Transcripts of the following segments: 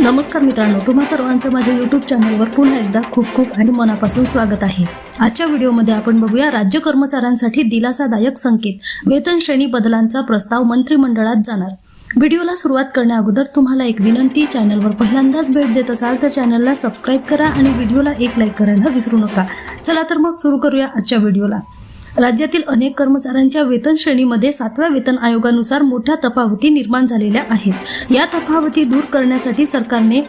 नमस्कार मित्रांनो तुम्हा सर्वांचं माझ्या यूट्यूब चॅनलवर पुन्हा एकदा खूप खूप आणि मनापासून स्वागत आहे. आजच्या व्हिडिओमध्ये आपण बघूया राज्य कर्मचाऱ्यांसाठी दिलासादायक संकेत. वेतन श्रेणी बदलांचा प्रस्ताव मंत्रिमंडळात जाणार. व्हिडिओला सुरुवात करण्याअगोदर तुम्हाला एक विनंती चॅनलवर पहिल्यांदाच भेट देत असाल तर चॅनलला सबस्क्राईब करा आणि व्हिडिओला एक लाईक करायला विसरू नका. चला तर मग सुरू करूया आजच्या व्हिडिओला. राज्यातील अनेक कर्मचाऱ्यांच्या वेतन श्रेणीमध्ये सातव्या वेतन आयोगानुसार मोठ्या तफावती निर्माण झालेल्या आहेत. या तफावती दूर करण्यासाठी सरकारने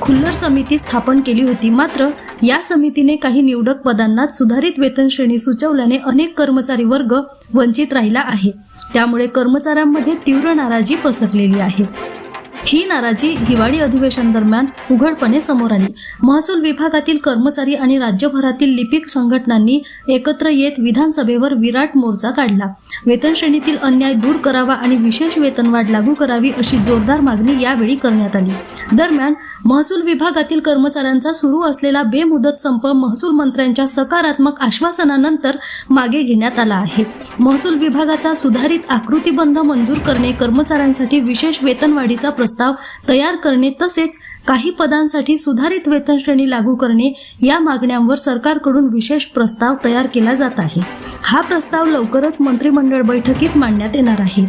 खुल्लर समिती स्थापन केली होती. मात्र या समितीने काही निवडक पदांना सुधारित वेतन श्रेणी सुचवल्याने अनेक कर्मचारी वर्ग वंचित राहिला आहे. त्यामुळे कर्मचाऱ्यांमध्ये तीव्र नाराजी पसरलेली आहे. ही नाराजी हिवाळी अधिवेशन दरम्यान उघडपणे समोर आली. महसूल विभागातील कर्मचारी आणि राज्यभरातील लिपिक संघटनांनी एकत्र येत विधानसभेवर विराट मोर्चा काढला. वेतन श्रेणीतील अन्याय दूर करावा आणि विशेष वेतनवाढ लागू करावी अशी जोरदार मागणी यावेळी करण्यात आली. दरम्यान महसूल विभागातील कर्मचाऱ्यांचा सुरू असलेला बेमुदत संप महसूल मंत्र्यांच्या सकारात्मक आश्वासनानंतर मागे घेण्यात आला आहे. महसूल विभागाचा सुधारित आकृतीबंध मंजूर करणे कर्मचाऱ्यांसाठी विशेष वेतनवाढीचा प्रस्ताव तयार करणे तसेच काही पदांसाठी सुधारित वेतनश्रेणी लागू करणे या मागण्यांवर सरकारकडून विशेष प्रस्ताव तयार केला जात आहे. हा प्रस्ताव लवकरच मंत्रिमंडळ बैठकीत मांडण्यात येणार आहे.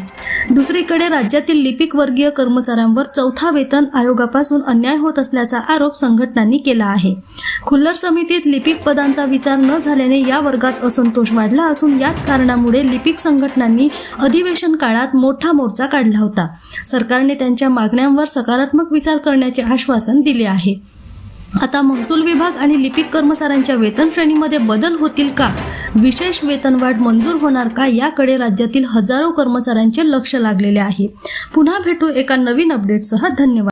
दुसरीकडे राज्यातील लिपिक वर्गीय कर्मचाऱ्यांवर चौथा वेतन आयोगापासून अन्याय होत असल्याचा आरोप संघटनांनी केला आहे. खुल्लर समितीत लिपिक पदांचा विचार न झाल्याने या वर्गात असंतोष वाढला असून याच कारणामुळे लिपिक संघटनांनी अधिवेशन काळात मोठा मोर्चा काढला होता. सरकारने त्यांच्या मागण्यांवर सकारात्मक विचार करण्याचे आश्वासन दिले आहे. आता महसूल विभाग आणि लिपिक कर्मचाऱ्यांच्या वेतन श्रेणीमध्ये बदल होतील का? विशेष वेतनवाढ मंजूर होणार का? याकडे राज्यातील हजारो कर्मचाऱ्यांचे लक्ष लागलेले आहे. पुन्हा भेटू एका नवीन अपडेटसह धन्यवाद.